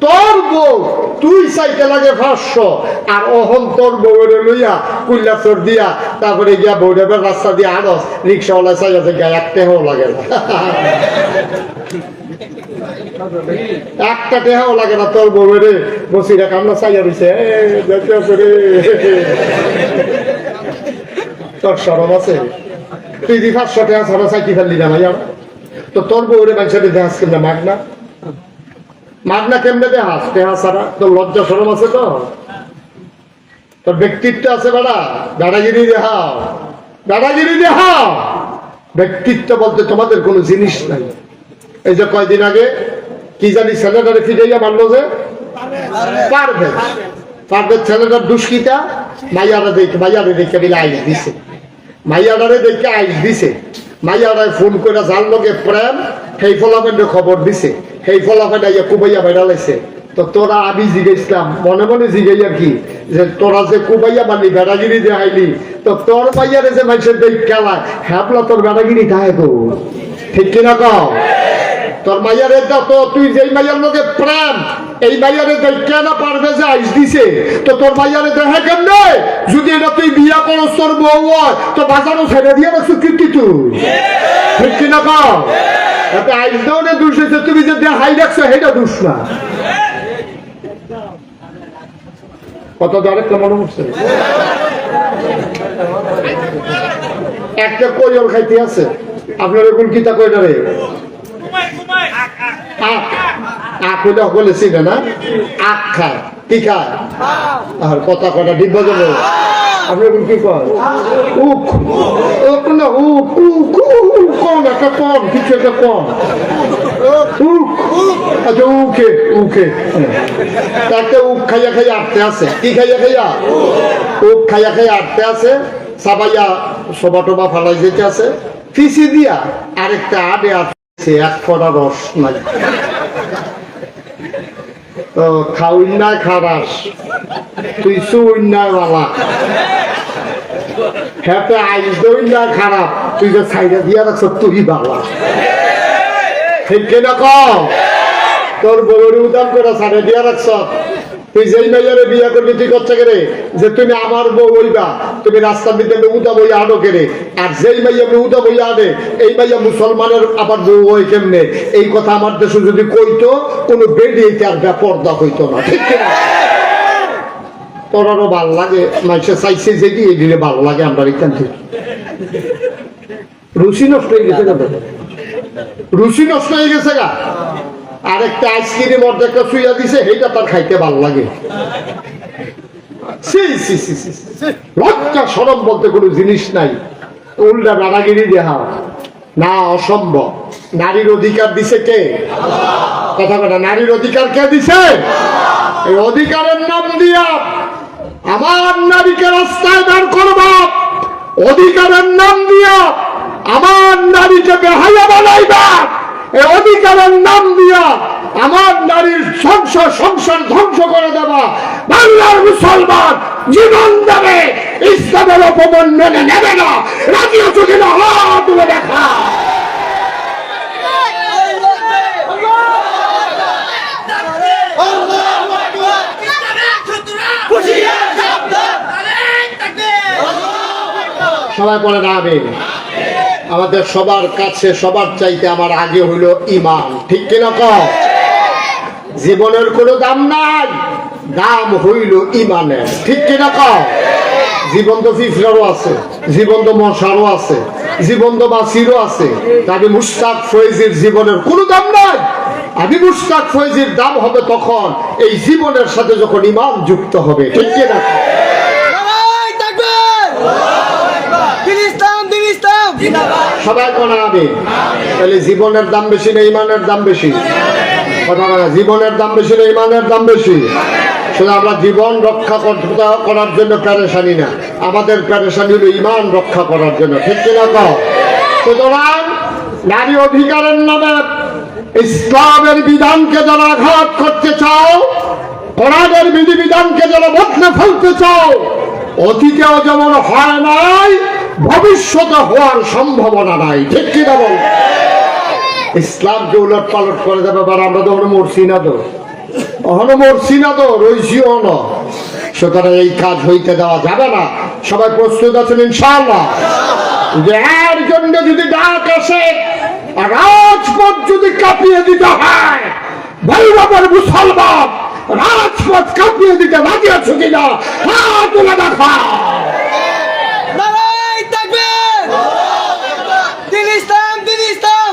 তোর বউ তুই চাইতে লাগে পাঁচশো। আর অহন তোর বউয়ের লইয়া কুল্লা চোর দিয়া তারপরে গিয়া বউডাবের রাস্তা দিয়ে রিক্সাওয়ালা চাই আছে গায়ে লাগে না। একটা টেহাও লাগে না তোর বউয়ের বসিরা কামনা চাইয়া রইছে এ, দেখতে আছে রে। তোর আছে? তুই দি পাঁচশো টাকা ছাড়া চাইতে ফেললি না তো তোর বউরে মানুষের দেহাস কিনা মাগ না মাগনা কেমনে দেহাস দেহা ছাড়া তোর লজ্জা সরম আছে তো? তোর ব্যক্তিত্ব আছে বেড়া দাদাগিরি দেহাও দাদাগিরি দেহাও ব্যক্তিত্ব বলতে তোমাদের কোনো জিনিস নাই। এই যে কয়দিন আগে, কি জানি ছেলেটারে ফিরাইয়া মারলো যে? পারবে পারবে ছেলেটার দুষ্কিতা মাইয়ারা দেখে, মাইয়ারে দেখে বিলে আইস দিছে। মাইয়াডারে দেখে আইস দিছে। মাইয়াডায় ফোন করে যার লগে প্রেম, সেই ফলাফেন্ডে খবর দিছে। সেই ফলাফেন্ড আইয়া কুবাইয়া বেড়ালাইছে তো তোরা আমি জিজ্ঞাসলাম, মনে মনে জিজ্ঞাইয়া কি? যে তোরা যে কুবাইয়া মানি বেড়াগিরি দেখাইলি তো তোর মাইয়ারে যে মানুষের দেখ খেলা হ্যাপলা তোর বেড়াগিরি খায় তো ঠিক কিনা কও? তোর মাইয়ারে তো, তুই যেই মাইয়ার লগে প্রেম, এই মাইয়ারে দেখে না পারবে যে আইস দিছে? তো তোর মাইয়ারে দেখে কেমনে যদি এটা তুই বিয়া করস, তোর বউ হয়, তো বাজারও ছেড়ে দিয়ে রাখছো কীর্তি তুই? ঠিক কিনা কও? তাতে আইস দেওয়া দুষ হয়েছে তুমি দেখাই রাখছো সেটা না। কত হচ্ছে? একটা খাইতে আছে। আপনার এখন কিতা কয়টা রে? আখ। চিনে না? আখ খায়। কি খায়? আর কথা কটা ডিব্বা যাবে আপনি কি কয়? উখ। উখ না, উখ উখ। একটা কম, কিছু একটা কম। আচ্ছা উখে উখে একটা উখ খাইয়া খাইয়া আটতে আছে। কি খাইয়া খাইয়া? উখ খাইয়া খাইয়া আটতে আছে, সাবাইয়া সবা টবা ফালাই যেতে আছে। ফিসি দিয়া আরেকটা আডে আছে, এক ফোটা রস নাই। তো খাউন্নায় খারাস। তুই সুইন্নায় বালা। হ্যাঁ আইস দইন্নায় খারাপ। তুই যে সাইডে রাখছ, তুই বালা ঠিক কম তোর উদাম করে সাইডে রাখছ। তুই যেই বিয়ে করবি কেরে যে তুমি আমার বউ হইবা, তুমি রাস্তার ভিতরে উদা বই আনো কেরে আর যেই মাইয়া উদা বই আনে, এই মাইয়া মুসলমানের আবার বউ হয় কেমনে? এই কথা আমার দেশে যদি কইতো, কোনো বেরিয়ে তার পর্দা হইতো না, ঠিক কিনা তোরারও ভালো লাগে মানুষে চাইছে যে এই দিলে ভালো লাগে আমরা এখান থেকে। রুচি নষ্ট হয়ে গেছে তোদের। রুচি নষ্ট হয়ে গেছে গা। আরেকটা আইসক্রিম অর্ধেকটা শুইয়া দিছে, সেইটা তার খাইতে ভালো লাগে। লজ্জা সরম বলতে কোনো জিনিস নাই। উল্টা দাদাগিরি দেহা। না, অসম্ভব। নারীর অধিকার দিছে কে? কথা কথা নারীর অধিকার কে দিছে? এই অধিকারের নাম দিয়া আমার নারীকে রাস্তায় দাঁড় করবা। অধিকারের নাম দিয়া আমার নারীকে বেহায়া বানাইবা। অধিকারের নাম দিয়া আমার নারীর সংসার সংসার ধ্বংস করে দেবা। বাংলার মুসলমান জীবন দেবে। ইসলামের অপমান মেনে নেবে না। রাজি আছো কিনা? তুলে দেখা সবাই পড়ে না আমি। আমাদের সবার কাছে, সবার চাইতে আমার আগে হইল ইমান ঠিক কিনা কম জীবনের কোনো দাম নাই, দাম হইল ইমানের ঠিক কিনা কম জীবন তো ফিফরারও আছে, জীবন তো মশারও আছে, জীবন তো বাসিরও আছে। তবে মুস্তাক ফয়েজির জীবনের কোনো দাম নাই। আমি মুস্তাক ফয়েজির দাম হবে তখন এই জীবনের সাথে যখন ইমান যুক্ত হবে। ঠিক কিনা সবাই কোনা আমি তাহলে জীবনের দাম বেশি না ইমানের দাম বেশি? কথা বলা, জীবনের দাম বেশি না ইমানের দাম বেশি? শুধু আমরা জীবন রক্ষা করার জন্য প্যারেশানি না, আমাদের প্যারেশানি হলো ইমান রক্ষা করার জন্য, ঠিক কিনা কও? সুতরাং নারী অধিকারের নামে ইসলামের বিধানকে যারা আঘাত করতে চাও কোরআনের বিধিবিধানকে যারা বদলে ফেলতে চাও, অতীতেও যেমন হয় নাই ভবিষ্যতে হওয়ার সম্ভাবনা নাই। ঠিক কিনা বল? ইসলামকে উলট পালট করে দেবে এবার আমরা তো ওখানে মরছি না তো। অহন মরছি না তো রইছিও ন সুতরাং এই কাজ হইতে দেওয়া যাবে না। সবাই প্রস্তুত আছেন, ইনশাআল্লাহ? যে এর জন্য যদি ডাক আসে রাজপথ যদি কাঁপিয়ে দিতে হয়, ভৈরবের মুসলমান রাজপথ কাঁপিয়ে দিতে রাজি আছো কিনা? হাত তুলে দেখা নারাই থাকবেন দিন ইসলাম দিন ইসলাম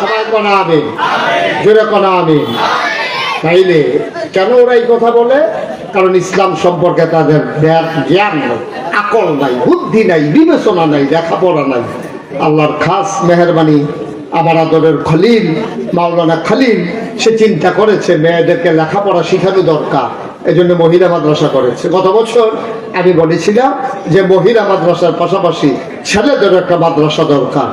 সবাই তাইলে কেন ওরা এই কথা বলে? কারণ ইসলাম সম্পর্কে তাদের জ্ঞান আকল নাই, বুদ্ধি নাই, বিবেচনা নাই, লেখাপড়া নাই। আল্লাহর খাস মেহরবানি, আমার আদরের খলিল, মাওলানা খলিল, সে চিন্তা করেছে মেয়েদেরকে লেখাপড়া শেখানো দরকার। এই জন্য মহিলা মাদ্রাসা করেছে। গত বছর আমি বলেছিলাম যে মহিলা মাদ্রাসার পাশাপাশি ছেলেদের একটা মাদ্রাসা দরকার।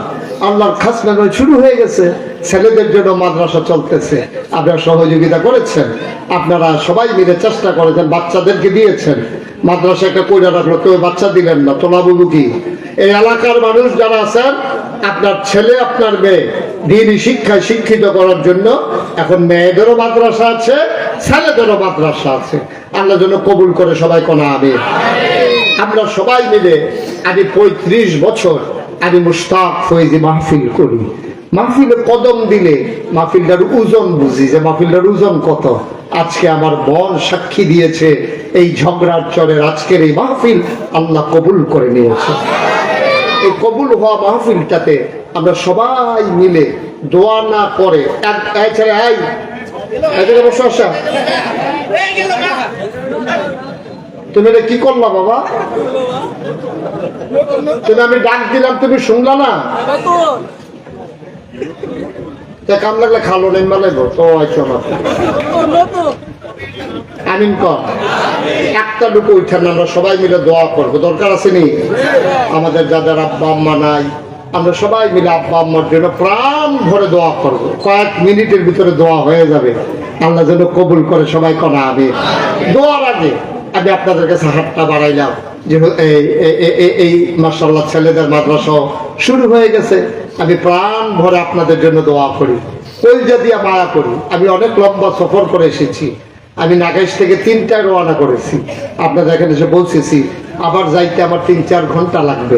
আল্লাহর খাস মেহমান শুরু হয়ে গেছে। ছেলেদের জন্য মাদ্রাসা চলতেছে। আপনারা সহযোগিতা করেছেন। আপনারা সবাই মিলে চেষ্টা করেছেন, বাচ্চাদেরকে দিয়েছেন। মাদ্রাসা একটা কইরা রাখল, কেউ বাচ্চা দিলেন না। তোলাবুবু কি? এই এলাকার মানুষ যারা আছেন, আপনার ছেলে, আপনার মেয়ে দিনই শিক্ষায় শিক্ষিত করার জন্য এখন মেয়েদেরও মাদ্রাসা আছে, ছেলেদেরও মাদ্রাসা আছে। আল্লাহ যেন কবুল করে সবাই কোনা আমি আমরা সবাই মিলে আমি পঁয়ত্রিশ বছর আমি মুস্তাক ফৈজি মাহফিল করি। মাহফিলে কদম দিলে মাহফিলটার ওজন বুঝি যে মাহফিলটার ওজন কত। আজকে আমার মন সাক্ষী দিয়েছে এই ঝগড়ার চরের আজকের এই মাহফিল আল্লাহ কবুল করে নিয়েছে। এই কবুল হওয়া মাহফিলটাতে আমরা সবাই মিলে দোয়া না করে এক এই, এই। জায়গায় বসো আসা। তুমি এটা কি করলা, বাবা? তুমি আমি ডাক দিলাম, তুমি শুনলা না? কাম লাগলে খালো নেই আইছো আমিন কর। একটা লুকো উঠান আমরা সবাই মিলে দোয়া করব। দরকার আছে নি? আমাদের যাদের আব্বা আম্মা নাই, আমরা সবাই মিলে আব্বা আম্মার জন্য প্রাণ ভরে দোয়া করব। কয়েক মিনিটের ভিতরে দোয়া হয়ে যাবে। আল্লাহ যেন কবুল করে সবাই করা আমি দোয়ার আগে আমি আপনাদের কাছে হাতটা বাড়াইলাম যে এই মার্শাল্লাহ ছেলেদের মাদ্রাসা শুরু হয়ে গেছে। আমি প্রাণ ভরে আপনাদের জন্য দোয়া করি। কলজা দিয়া মায়া করি। আমি অনেক লম্বা সফর করে এসেছি। আমি নাগাইশ থেকে তিনটায় রওনা করেছি। আপনাদের এখানে এসে পৌঁছেছি আবার যাইতে আমার তিন, চার ঘণ্টা লাগবে।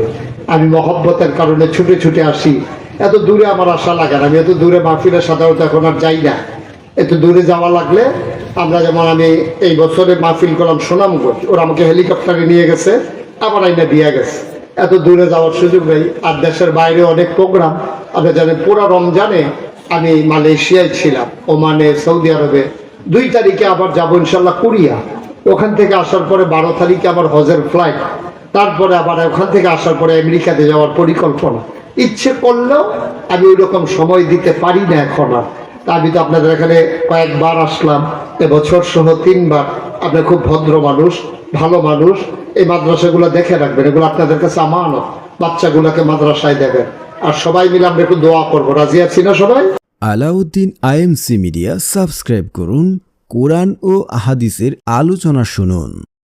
আমি মহব্বতের কারণে ছুটে ছুটে আসি। এত দূরে আমার আশা লাগে না। আমি এত দূরে মাহফিলে সাধারণত এখন আর যাই না। এত দূরে যাওয়া লাগলে আমরা যেমন আমি এই বছরে মাহফিল করলাম, সুনামগঞ্জ। ওরা আমাকে হেলিকপ্টারে নিয়ে গেছে, আবার আইনা দিয়ে গেছে। এত দূরে যাওয়ার সুযোগ নেই। আর দেশের বাইরে অনেক প্রোগ্রাম। আপনি জানেন পুরো রমজানে আমি মালয়েশিয়ায় ছিলাম, ওমানে, সৌদি আরবে। দুই তারিখে আবার যাব ইনশাল্লাহ কোরিয়া। ওখান থেকে আসার পরে বারো তারিখে আবার হজের ফ্লাইট তারপরে আবার ওখান থেকে আসার পরে আমেরিকাতে যাওয়ার পরিকল্পনা। ইচ্ছে করলেও আমি ওই রকম সময় দিতে পারি না এখন আর। আমি তো আপনাদের এখানে কয়েকবার আসলাম। এবছর সহ তিনবার। আপনি খুব ভদ্র মানুষ, ভালো মানুষ। এই মাদ্রাসাগুলো দেখে রাখবেন, এগুলো আপনাদের কাছে আমানত। বাচ্চাগুলোকে মাদ্রাসায় দেবেন। আর সবাই মিলে আমরা একটু দোয়া করব। রাজি আছি না সবাই? আলাউদ্দিন আইএমসি মিডিয়া সাবস্ক্রাইব করুন, কোরআন ও আহাদিসের আলোচনা শুনুন।